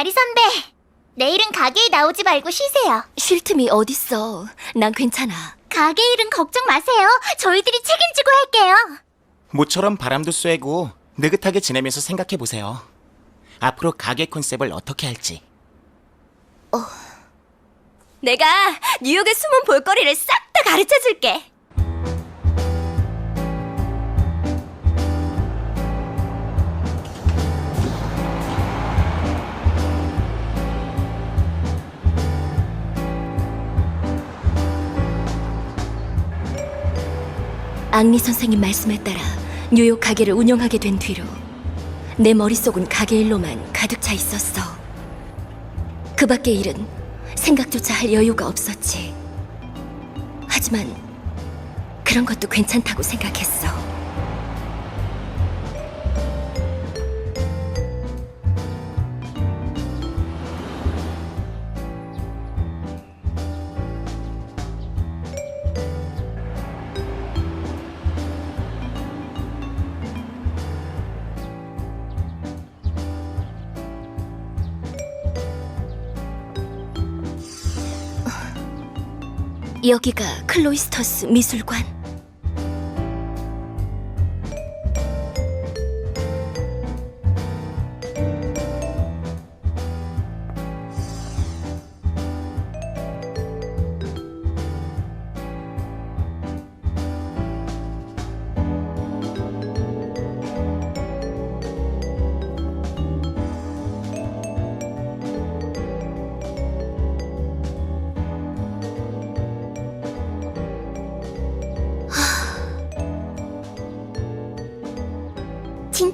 아리 선배, 내일은 가게에 나오지 말고 쉬세요. 쉴 틈이 어딨어. 난 괜찮아. 가게 일은 걱정 마세요. 저희들이 책임지고 할게요. 모처럼 바람도 쐬고 느긋하게 지내면서 생각해 보세요. 앞으로 가게 컨셉을 어떻게 할지. 내가 뉴욕의 숨은 볼거리를 싹 다 가르쳐 줄게. 앙리 선생님 말씀에 따라 뉴욕 가게를 운영하게 된 뒤로 내 머릿속은 가게 일로만 가득 차 있었어. 그 밖의 일은 생각조차 할 여유가 없었지. 하지만 그런 것도 괜찮다고 생각했어. 여기가 클로이스터스 미술관.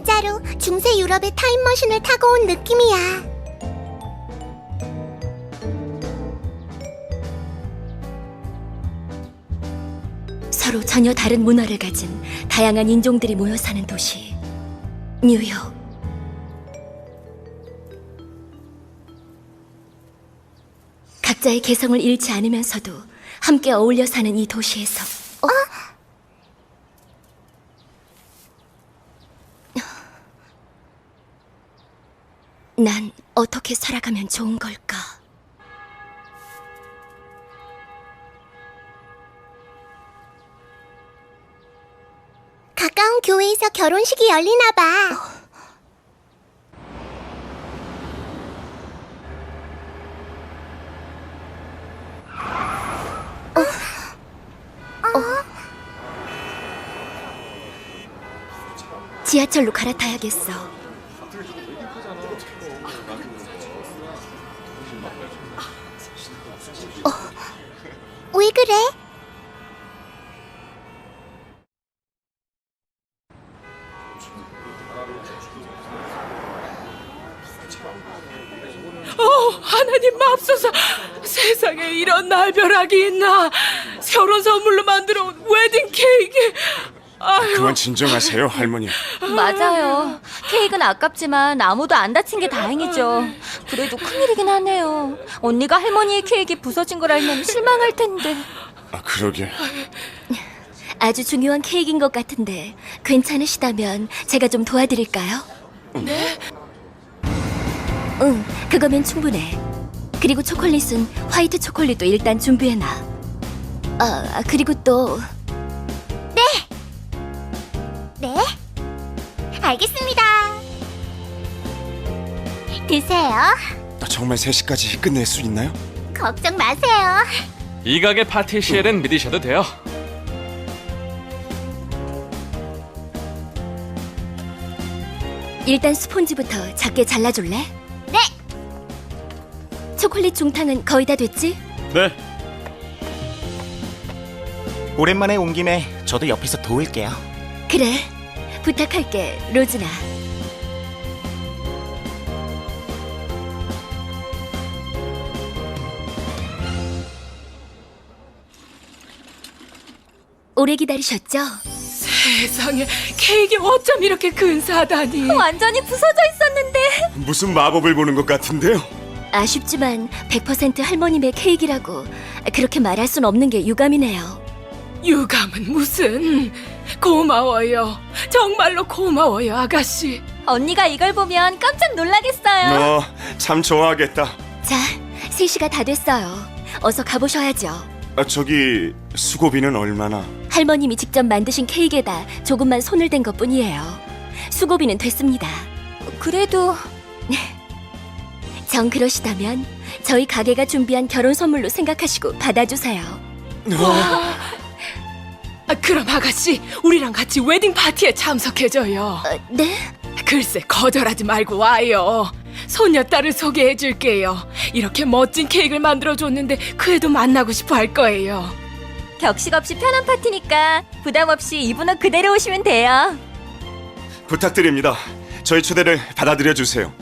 진짜로 중세 유럽의 타임머신을 타고 온 느낌이야. 서로 전혀 다른 문화를 가진 다양한 인종들이 모여 사는 도시. 뉴욕. 각자의 개성을 잃지 않으면서도 함께 어울려 사는 이 도시에서 어? 난 어떻게 살아가면 좋은 걸까? 가까운 교회에서 결혼식이 열리나 봐. 지하철로 갈아타야겠어. 그래? 하나님 맙소사 세상에 이런 날벼락이 있나 결혼 선물로 만들어 온 웨딩 케이크 아유 그만 진정하세요, 할머니. 맞아요. 케이크는 아깝지만 아무도 안 다친 게 다행이죠. 그래도 큰일이긴 하네요. 언니가 할머니의 케이크 부서진 걸 알면 실망할 텐데. 아, 그러게. 아주 중요한 케이크인 것 같은데 괜찮으시다면 제가 좀 도와드릴까요? 네? 응, 그거면 충분해. 그리고 초콜릿은 화이트 초콜릿도 일단 준비해놔. 아, 그리고 또 네. 알겠습니다. 드세요. 아, 정말 3시까지 끝낼 수 있나요? 걱정 마세요. 이 가게 파티시엘은 믿으셔도 돼요. 일단 스폰지부터 작게 잘라줄래? 네. 초콜릿 중탕은 거의 다 됐지? 네. 오랜만에 온 김에 저도 옆에서 도울게요. 그래. 부탁할게, 로즈나. 오래 기다리셨죠? 세상에 케이크 어쩜 이렇게 근사하다니 완전히 부서져 있었는데. 무슨 마법을 보는 것 같은데요? 아쉽지만 100% 할머님의 케이크라고 그렇게 말할 순 없는 게 유감이네요. 유감은 무슨 고마워요 정말로 고마워요 아가씨 언니가 이걸 보면 깜짝 놀라겠어요. 너참 좋아하겠다. 자, 3시가 다 됐어요. 어서 가보셔야죠. 아, 저기 수고비는 얼마나? 할머님이 직접 만드신 케이크에다 조금만 손을 댄 것 뿐이에요. 수고비는 됐습니다. 그래도 정 그러시다면 저희 가게가 준비한 결혼 선물로 생각하시고 받아주세요. 아, 그럼 아가씨, 우리랑 같이 웨딩 파티에 참석해줘요. 어, 네? 글쎄, 거절하지 말고 와요. 소녀딸을 소개해줄게요. 이렇게 멋진 케이크를 만들어줬는데 그 애도 만나고 싶어 할 거예요. 격식 없이 편한 파티니까 부담 없이 입은 옷 그대로 오시면 돼요. 부탁드립니다. 저희 초대를 받아들여 주세요.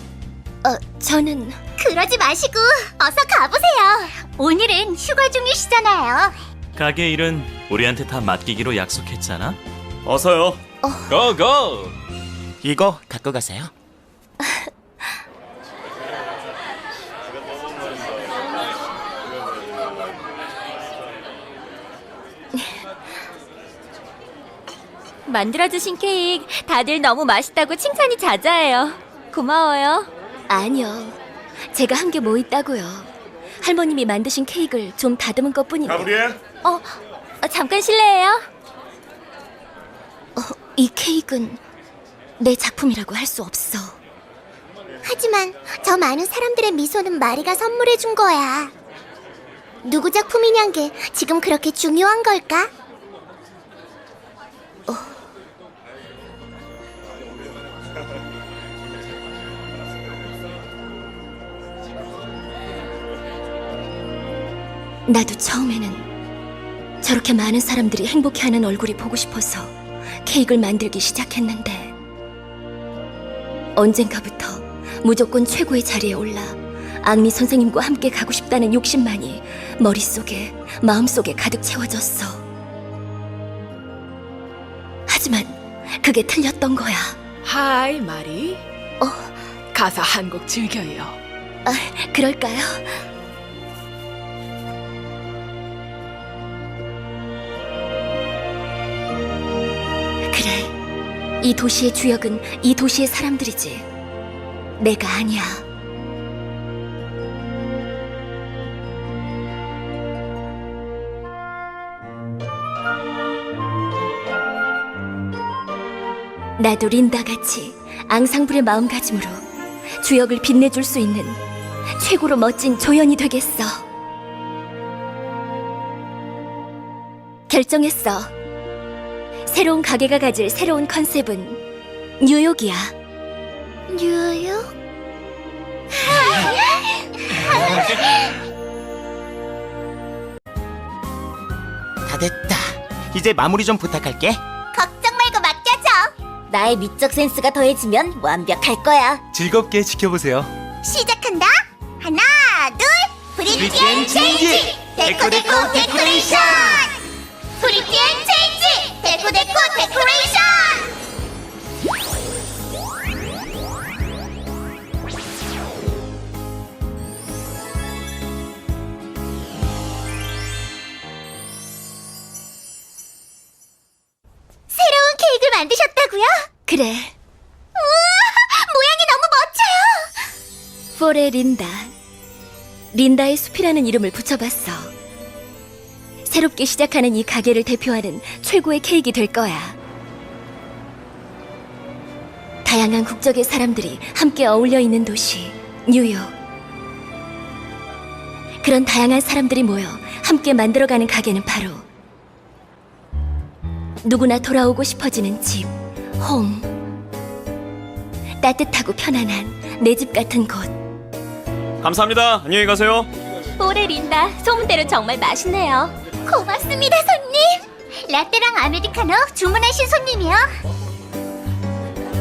어, 저는 그러지 마시고 어서 가보세요. 오늘은 휴가 중이시잖아요. 가게 일은 우리한테 다 맡기기로 약속했잖아. 어서요. 고고! 이거 갖고 가세요. 만들어주신 케이크 다들 너무 맛있다고 칭찬이 자자해요. 고마워요. 아니요. 제가 한 게 뭐 있다고요. 할머님이 만드신 케이크를 좀 다듬은 것 뿐인데. 가브리엘. 어, 어, 잠깐 실례해요. 어, 이 케이크는 내 작품이라고 할 수 없어. 하지만 저 많은 사람들의 미소는 마리가 선물해 준 거야. 누구 작품이냔 게 지금 그렇게 중요한 걸까? 나도 처음에는 저렇게 많은 사람들이 행복해하는 얼굴이 보고 싶어서 케이크를 만들기 시작했는데 언젠가부터 무조건 최고의 자리에 올라 앙미 선생님과 함께 가고 싶다는 욕심만이 머릿속에 마음속에 가득 채워졌어. 하지만 그게 틀렸던 거야. 하이, 마리. 어. 가사 한 곡 즐겨요. 아, 그럴까요? 이 도시의 주역은 이 도시의 사람들이지. 내가 아니야. 나도 린다 같이 앙상블의 마음가짐으로 주역을 빛내줄 수 있는 최고로 멋진 조연이 되겠어. 결정했어. 새로운 가게가 가질 새로운 컨셉은 뉴욕이야. 뉴욕? 다 됐다. 이제 마무리 좀 부탁할게. 걱정 말고 맡겨줘. 나의 미적 센스가 더해지면 완벽할 거야. 즐겁게 지켜보세요. 시작한다. 하나, 둘, 브리티 앤 체인지. 데코 데코 데코레이션. 브리티 앤 새로운 케이크를 만드셨다고요? 그래. 모양이 너무 멋져요. 포레 린다. 린다의 숲이라는 이름을 붙여봤어. 새롭게 시작하는 이 가게를 대표하는 최고의 케이크 될 거야. 다양한 국적의 사람들이 함께 어울려 있는 도시, 뉴욕. 그런 다양한 사람들이 모여 함께 만들어가는 가게는 바로 누구나 돌아오고 싶어지는 집, 홈. 따뜻하고 편안한 내 집 같은 곳. 감사합니다. 안녕히 가세요. 포레 린다, 소문대로 정말 맛있네요. 고맙습니다, 손님. 라떼랑 아메리카노 주문하신 손님이요.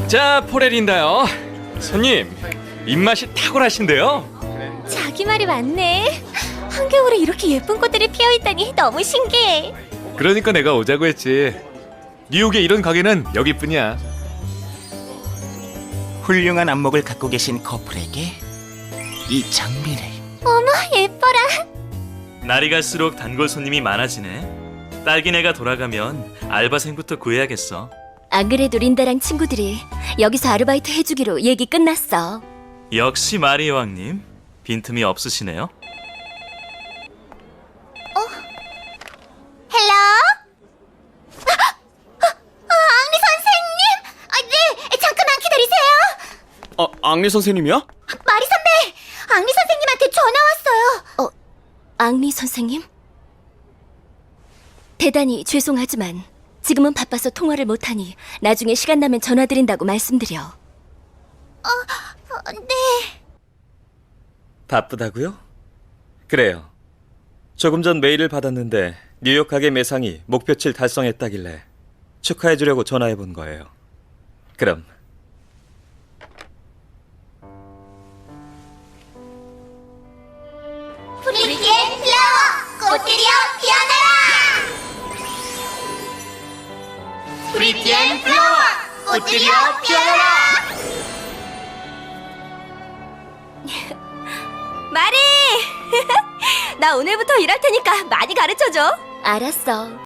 자, 포레린다요. 손님, 입맛이 탁월하신데요? 자기 말이 맞네. 한겨울에 이렇게 예쁜 꽃들이 피어 있다니 너무 신기해. 그러니까 내가 오자고 했지. 뉴욕에 이런 가게는 여기뿐이야. 훌륭한 안목을 갖고 계신 커플에게 이 장미를 예뻐라. 날이 갈수록 단골 손님이 많아지네. 딸기네가 돌아가면 알바생부터 구해야겠어. 안 그래도 린다랑 친구들이 여기서 아르바이트 해주기로 얘기 끝났어. 역시 마리 여왕님 빈틈이 없으시네요. 헬로? 아, 아, 아, 앙리 선생님! 아, 네, 잠깐만 기다리세요. 어, 앙리 선생님이야? 마리 선배! 앙리 선생님한테 전화 왔어요. 앙리 선생님? 대단히 죄송하지만 지금은 바빠서 통화를 못하니 나중에 시간 나면 전화드린다고 말씀드려. 어, 네. 바쁘다고요? 그래요. 조금 전 메일을 받았는데 뉴욕 가게 매상이 목표치를 달성했다길래 축하해 주려고 전화해 본 거예요. 그럼 프리티엔 플라워! 꽃들이여 피어나라! 프리티엔 플라워! 꽃들이여 피어나라! 마리! 나 오늘부터 일할 테니까 많이 가르쳐줘. 알았어.